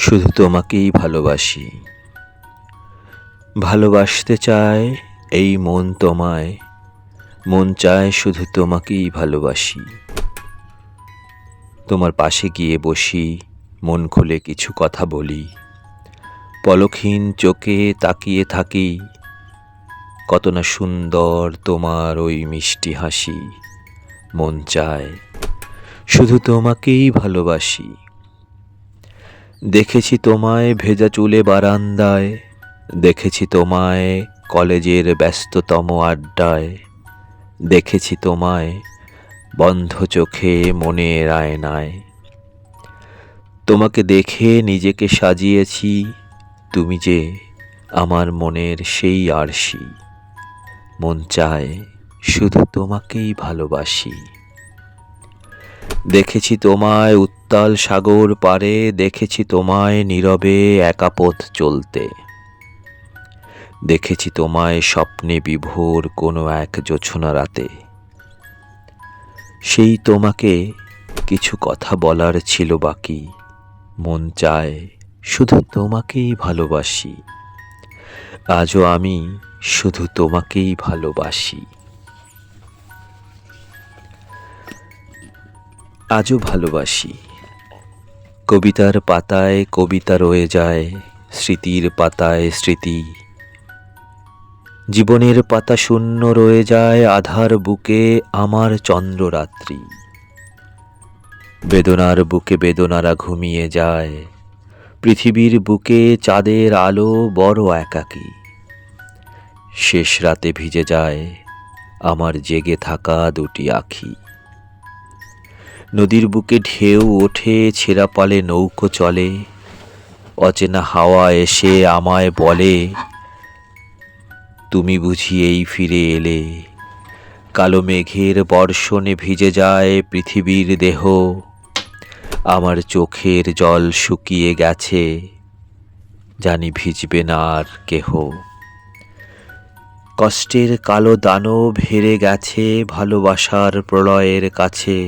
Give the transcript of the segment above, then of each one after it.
শুধু তোমাকেই ভালোবাসি। ভালোবাসতে চায় এই মন তোমায়, মন চায় শুধু তোমাকেই ভালোবাসি। তোমার পাশে গিয়ে বসি, মন খুলে কিছু কথা বলি। পলকহীন চোখে তাকিয়ে থাকি, কত না সুন্দর তোমার ওই মিষ্টি হাসি। মন চায় শুধু তোমাকেই ভালোবাসি। দেখেছি তোমায় ভেজা চুলে বারান্দায়, দেখেছি তোমায় কলেজের ব্যস্ততম আড্ডায়, দেখেছি তোমায় বন্ধ চোখে মনের আয়নায়। তোমাকে দেখে নিজেকে সাজিয়েছি, তুমি যে আমার মনের সেই আরশি। মন চায় শুধু তোমাকেই ভালোবাসি। দেখেছি তোমায় উত্তাল সাগর পারে দেখেছি তোমায় নীরবে একা পথ চলতে। দেখেছি তোমায় স্বপ্নে বিভোর কোনো এক জোছনা রাতে। সেই তোমাকে কিছু কথা বলার ছিল বাকি। মন চায় শুধু তোমাকেই ভালোবাসি। আজও আমি শুধু তোমাকেই ভালোবাসি। আজও ভালোবাসি। কবিতার পাতায় কবিতা রয়ে যায়, স্মৃতির পাতায় স্মৃতি। জীবনের পাতা শূন্য রয়ে যায়, আধার বুকে আমার চন্দ্ররাত্রি। বেদনার বুকে বেদনারা ঘুমিয়ে যায়, পৃথিবীর বুকে চাঁদের আলো বড় একাকী। শেষ রাতে ভিজে যায়, আমার জেগে থাকা দুটি আখি। নদীর বুকে ঢেউ ওঠে, ছেঁড়া পালে নৌকো চলে। অচেনা হাওয়া এসে আমায় বলে, তুমি বুঝি এই ফিরে এলে। কালো মেঘের বর্ষণে ভিজে যায় পৃথিবীর দেহ। আমার চোখের জল শুকিয়ে গেছে, জানি ভিজবে না আর কেহ। কষ্টের কালো দানব হেরে গেছে ভালোবাসার প্রলয়ের কাছে।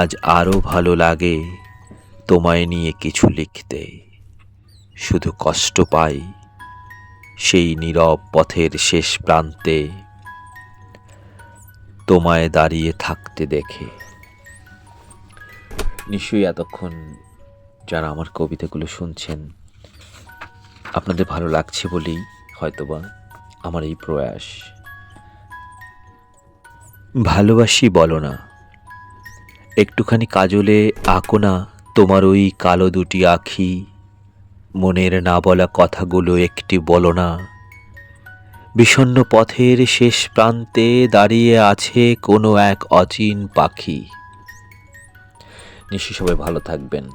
আজ আরও ভালো লাগে তোমায় নিয়ে কিছু লিখতে। শুধু কষ্ট পাই সেই নীরব পথের শেষ প্রান্তে তোমায় দাঁড়িয়ে থাকতে দেখে। নিশ্চয়ই এতক্ষণ যারা আমার কবিতাগুলো শুনছেন, আপনাদের ভালো লাগছে বলেই হয়তোবা আমার এই প্রয়াস। ভালোবাসি বলো না একটুখানি কাজলে আঁকো না তোমার ওই কালো দুটি আখি। মনের না বলা কথাগুলো একটি বলো না। বিষণ্ন পথের শেষ প্রান্তে দাঁড়িয়ে আছে কোনো এক অচিন পাখি। নিশ্চয়ই সবাই ভালো থাকবেন।